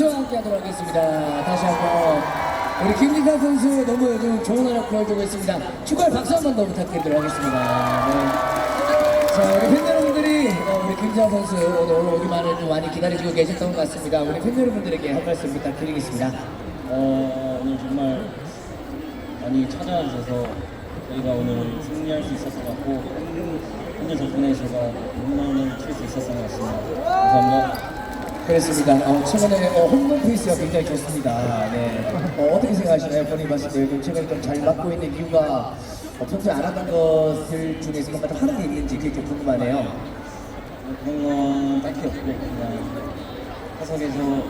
선수와 함께 하도록 하겠습니다. 다시 한번 우리 김진상 선수 너무 요즘 좋은 활약 보여주고 있습니다. 축하의 박수 한 번 더 부탁드리도록 하겠습니다. 네. 자, 우리 팬 여러분들이 어, 우리 김진상 선수 오늘 오기만을 좀 많이 기다리시고 계셨던 것 같습니다. 우리 팬 여러분들에게 한 말씀 부탁드리겠습니다. 어, 오늘 정말 많이 찾아와 주셔서 저희가 오늘 승리할 수 있었을 것 같고 팬- 팬들 덕분에 제가 홈런을 칠 수 있었던 것 같습니다. 감사합니다. 그렇습니다. 어, 최근에 어, 홈런 페이스가 굉장히 좋습니다. 네. 어, 어떻게 생각하시나요? 본인 봤을 때 최근에 좀 잘 맞고 있는 이유가 어, 평소에 안 하던 것들 중에서 뭔가 좀 하는 게 있는지 그게 좀 궁금하네요. 그런 건 딱히 없고 그냥 타석에서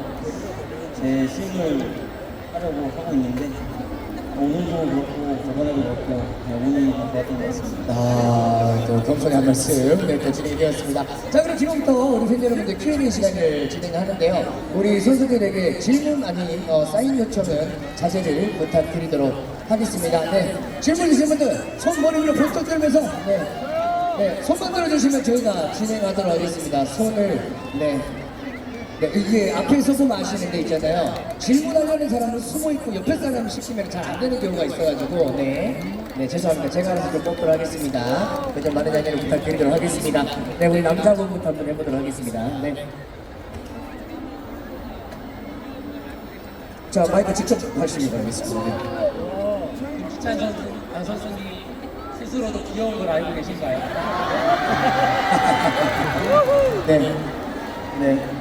제 스윙을 하려고 하고 있는데 오늘도 그렇고 저번에도 그렇고 그냥 운이 좋았던 것 같습니다. 아, 또 겸손히 한 말씀 네, 또 진행이 되었습니다. 자, 그럼 지금부터 우리 팬 여러분들 Q&A 시간을 진행하는데요. 우리 선수들에게 질문 아닌 어, 사인 요청은 자제를 부탁드리도록 하겠습니다. 네, 질문 있으신 분들 손 머리 위로 벌떡 들면서 네, 네, 손만 들어주시면 저희가 진행하도록 하겠습니다. 손을 네. 네, 이게 앞에서 보면 아시는 데 있잖아요. 질문하려는 사람은 숨어 있고 옆에 사람을 시키면 잘 안 되는 경우가 있어가지고, 네. 네, 죄송합니다. 제가 알아서 좀 뽑도록 하겠습니다. 네, 좀 많은 양해를 부탁드리도록 하겠습니다. 네, 우리 남자분부터 한번 해보도록 하겠습니다. 네. 자, 마이크 직접 하시기 바라겠습니다. 네. 선수, 안 선수님 스스로도 귀여운 걸 알고 계신가요? 네. 네.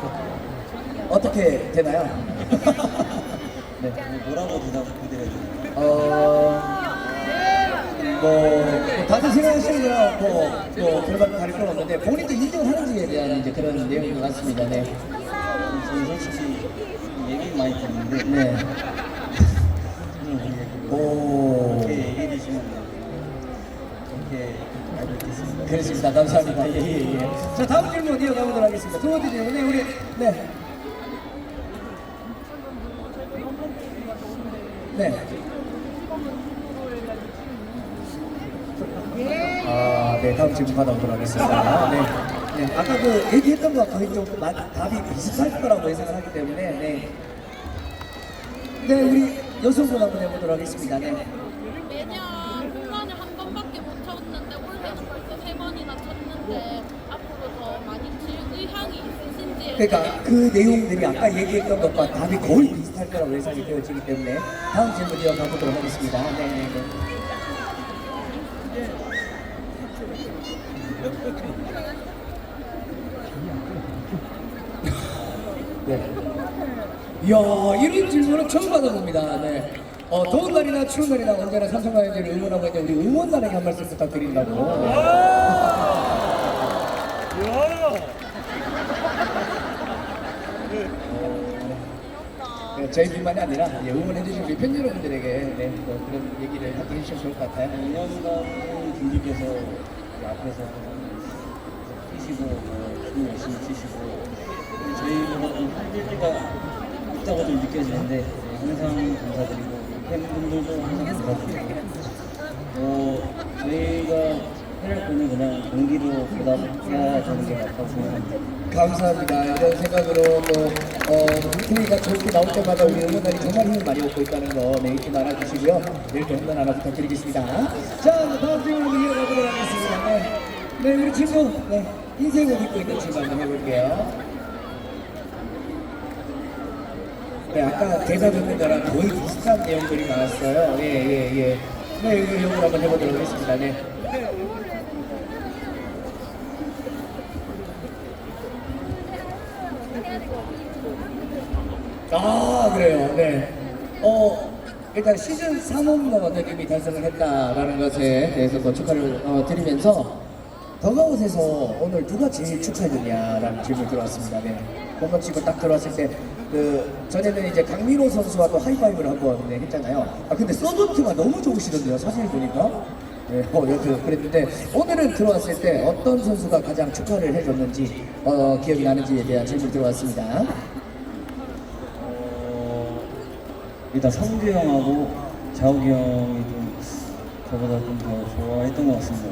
어떻게 되나요? 네. 뭐라고 대답해드려야 되나요? 어, 뭐, 뭐 다들 생각하시는 거랑 뭐, 뭐 결과를 다를 건 없는데 본인도 인정하는지에 대한 이제 그런 내용인 것 같습니다. 네. 저는 솔직히 얘기 많이 듣는데 네. 모르겠고 오. 그렇게 얘기해 주시면 그렇게 알고 있겠습니다. 그렇습니다. 감사합니다. 예, 예, 예. 자, 다음 질문 이어가보도록 하겠습니다. 두 번째 질문에 우리, 네. 네. 아, 네, 다음 질문 받아보도록 하겠습니다. 네. 네, 아까 그 얘기했던 거와 거의 좀 마- 답이 비슷할 거라고 예상을 하기 때문에, 네. 네, 우리 여성분 한번 해보도록 하겠습니다. 네. 매년 홈런을 한 번밖에 못 쳤는데 올해는 벌써 세 번이나 쳤는데 앞으로 더 많이 칠 의향이 있으신지 그러니까 그 내용들이 아까 얘기했던 것과 답이 거의 비슷할 거라고 예상이 되어지기 때문에 다음 질문 이어 가 보도록 하겠습니다. 네, 네, 네. 네. 이야, 이런 질문은 처음 받아봅니다. 네. 어, 더운 날이나 추운 날이나 언제나 삼성라이온즈를 응원하고 있는 우리 응원단에게 한 말씀 부탁드린다고. 네. 네, 저희뿐만이 아니라 예, 응원해주신 우리 팬 여러분들에게 네, 또 그런 얘기를 함께 해주시면 좋을 것 같아요. 2년간 김기께서 앞에서 뛰시고 뭐, 춤 열심히 추시고 저희보다 좀 힘들 때가 있다고 좀 느껴지는데 네, 항상 감사드리고 팬분들도 항상 감사드리고 어, 저희가 해낼 거는 그냥 경기로 보답해야 되는 게 맞다고 생각합니다. 감사합니다. 이런 생각으로 또 어, 분위기가 좋게 나올 때마다 우리 응원단이 정말 힘을 많이 얻고 있다는 거 네, 잊지 말아주시고요. 이렇게 홈런 하나 부탁드리겠습니다. 자, 다음 질문으로 이어가도록 하겠습니다. 네, 네 우리 친구 네, 옷 입고 있는 친구 한번 해볼게요. 네, 아까 대사 듣는 거랑 거의 비슷한 내용들이 나왔어요. 예, 예, 예. 네, 이거 이거 한번 해보도록 하겠습니다. 네. 아, 그래요. 네. 어, 일단 시즌 3홈런을 이미 달성을 했다라는 것에 대해서 또 축하를 어, 드리면서 더가웃에서 오늘 누가 제일 축하해줬냐라는 질문이 들어왔습니다. 네. 홈런 치고 딱 들어왔을 때, 그, 전에는 이제 강민호 선수와 또 하이파이브를 한번 네, 했잖아요. 아, 근데 서브트가 너무 좋으시던데요, 사진을 보니까. 네, 어, 여튼 그랬는데, 오늘은 들어왔을 때 어떤 선수가 가장 축하를 해줬는지, 어, 기억이 나는지에 대한 질문이 들어왔습니다. 일단 성규 형하고 자욱이 형이 좀 저보다 좀 더 좋아했던 것 같습니다.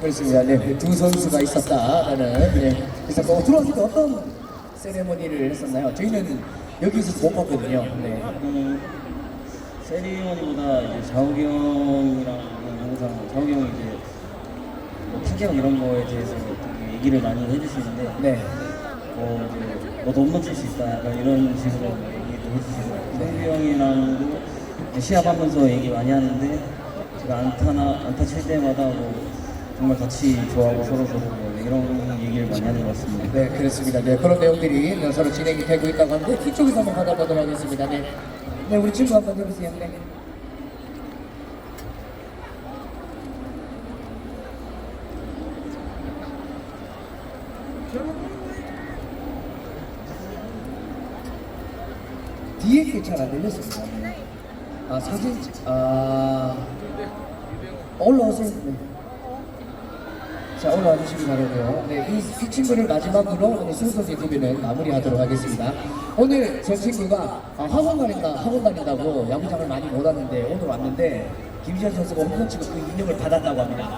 그렇습니다. 네, 두 선수가 있었다라는. 네. 뭐 들어왔을 때 어떤 세레모니를 했었나요? 저희는 여기서 못 봤거든요. 네. 음, 세리머니보다 이제 자욱이 형이랑 항상 자욱이 형이 이제 뭐 타격 이런 거에 대해서 되게 얘기를 많이 해주시는데 네. 뭐 이제 너도 홈런 칠수 있다 약간 이런 식으로 얘기도 해주시고 성규 형이랑도 시합하면서 얘기 많이 하는데 제가 안타나 안타 칠 때마다 뭐 정말 같이 좋아하고 서로 서로 뭐 이런 얘기를 많이 하는 것 같습니다. 네, 그렇습니다. 네, 그런 내용들이 네, 서로 진행이 되고 있다고 하는데 뒤쪽에서 한번 받아보도록 하겠습니다. 네. 네, 우리 친구 한번 해보세요. 네. 뒤에 게 잘 안 들렸습니다. 네. 아, 사진, 찍- 아, 올라오세요. 네. 자 올라와 주시기 바라고요. 네, 이, 이 친구를 마지막으로 오늘 순서지 TV는 마무리하도록 하겠습니다. 오늘 저 친구가 아, 학원 가린다, 학원 다닌다고 야구장을 많이 못 왔는데 오늘 왔는데 김지현 선수가 홈런 치고 그 인형을 받았다고 합니다.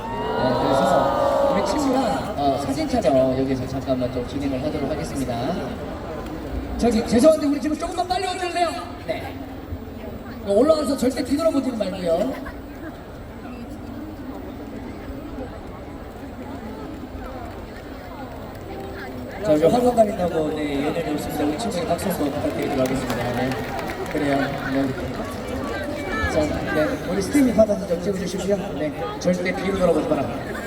네, 그래서 우리 친구랑 어, 사진 촬영 여기서 잠깐만 좀 진행을 하도록 하겠습니다. 저기 죄송한데 우리 친구 조금만 빨리 와줄래요? 네. 올라와서 절대 뒤돌아보지 말고요. 자, 우리 활동 가린다고 네, 예전에 오셨습니다. 우리 친구에게 박수 한번 부탁드리도록 하겠습니다. 네. 그래요. 네. 자, 네. 우리 스팀이 받아서 좀 찍어주십시오. 네. 절대 뒤로 돌아보지 마라.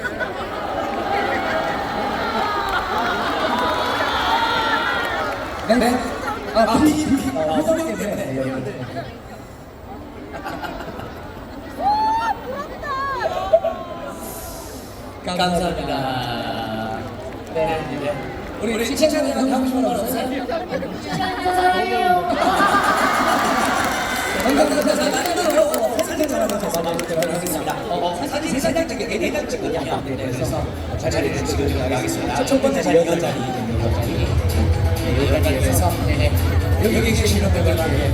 네. 네. 아, 피, 피, 아, 화장 때문에. 네, 여기. 감사합니다. 네, 네, 네. 우리 시청자들 하고 싶은 말. 마지막으로 사진 촬영하면서 마무리하도록 하겠습니다. 어, 사진 세 장찍게네장 찍거든요. 네, 그래서 자리를 찍도록 하겠습니다. 첫 번째 자리 여덟 자리, 자리. 네, 네네 여기 계시는 분들과 네,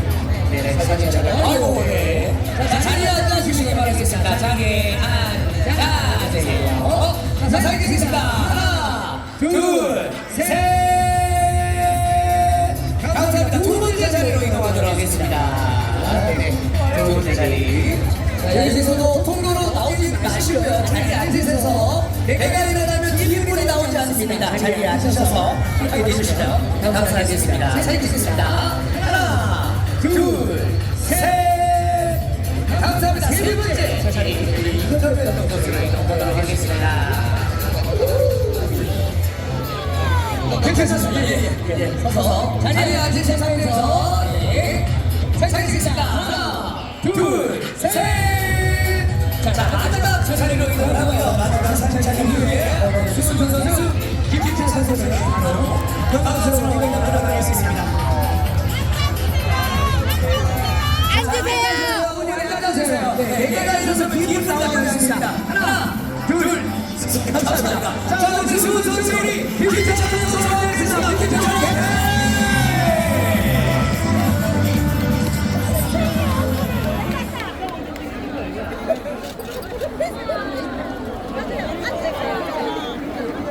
네, 사진 촬영. 아이고, 네. 자, 자리에 앉아주시기 바라겠습니다. 자리에 앉아주세요. 자, 자리 계시겠습니다. 하나, 둘, 셋. 감사합니다. 두 번째 자리로 이동하도록 하겠습니다. 네, 두 번째 자리. 자, 여기서도 통로로 나오지 마시고요. 자리에 앉으셔서 일어 자리에 앉으셔서 함께 해주시죠. 감사하겠습니다. 자리 계시겠습니다. 하나, 둘, 셋. 감사합니다. 세 번째 자리. 이거를 이동하도록 하겠습니다. 괜찮습니다. 예, 예, 예. 서서 자리에 앉으신 상태에서 예. 상상했습니다. 하나, 둘, 셋. 자, 자, 마지막 저 자리로 이동하고요. 마지막 사찰 자리 후에 수수준 선수, 김기태 선수를 영광스러운 이동을 부탁드리겠습니다. 앉으세요. 어머니 앉아주세요. 네, 네 개가 있어서 기분 나와주겠습니다. 하나, 둘, 감사합니다. 자, 우리 수수 선수 우리 김기태 선수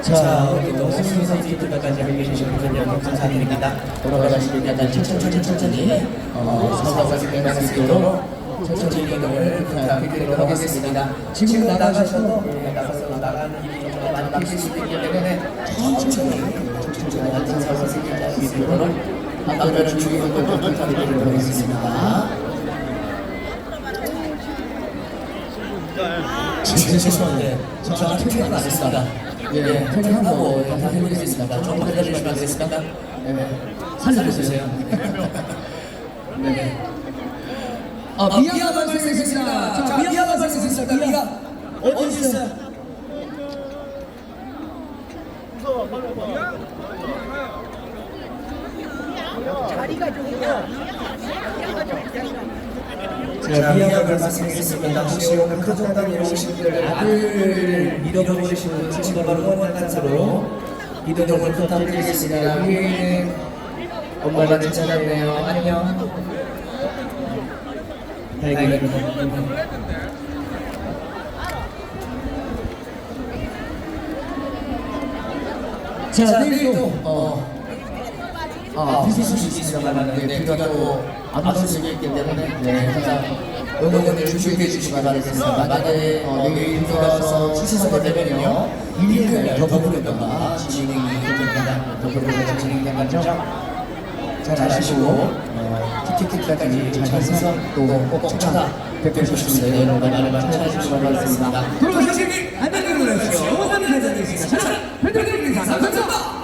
자, 우리 또 승리 선수들까지 함께 해주신 분들 감사드립니다. 돌아가시기 전에 천천히 천천히 어, 서서 끝날 수 있도록 천천히 이동을 부탁드리도록 하겠습니다. 지금 나가셔도 네, 나가서 나가는 일이 좀 많이 바뀔 수 있기 때문에 천천히 천천히 앉아서 끝날 수 있도록 안전을 주의하고 부탁드리도록 하겠습니다. 죄송한데 저는 퇴근 안 했습니다. 예, 퇴근하고 다시 해보겠습니다. 좀 기다려주시면 안 되겠습니까? 네, 살려주세요. 네. 아, 미아가 발생했습니다. 자, 미아가 발생했습니다. 미아 어디 있어요? 자, 미아가 발생했습니다. 혹시 오늘 크정당에 오신 분들 아들을 잃어버리신 친구를 응원단체로 이동을 부탁드리겠습니다. 위에는 엄마가 괜찮았네요. 안녕. 다행입니다. 자, 내일도 어, 아, 비쓸 수 있습니다만, 네, 비가 또안 맞을 수 있기 때문에, 네, 항상 응원을 준비해 주시기 바라겠습니다. 만약에 어, 내일 비가 와서 취소가 되면요, 일요일날 더 버무렸다가 진행이 됩니다. 더 버무려서 진행된 거죠? 잘 아시고 어, 티켓팅까지 잘 해서 또꼭 찾아뵙고 싶습니다. 여러분 많이 많이 찾아주시기 바라겠습니다. 돌아가시기 안녕히 계십시오. 원하는 대장이었습니다. 저는 팬들에게 인사 감사합니다.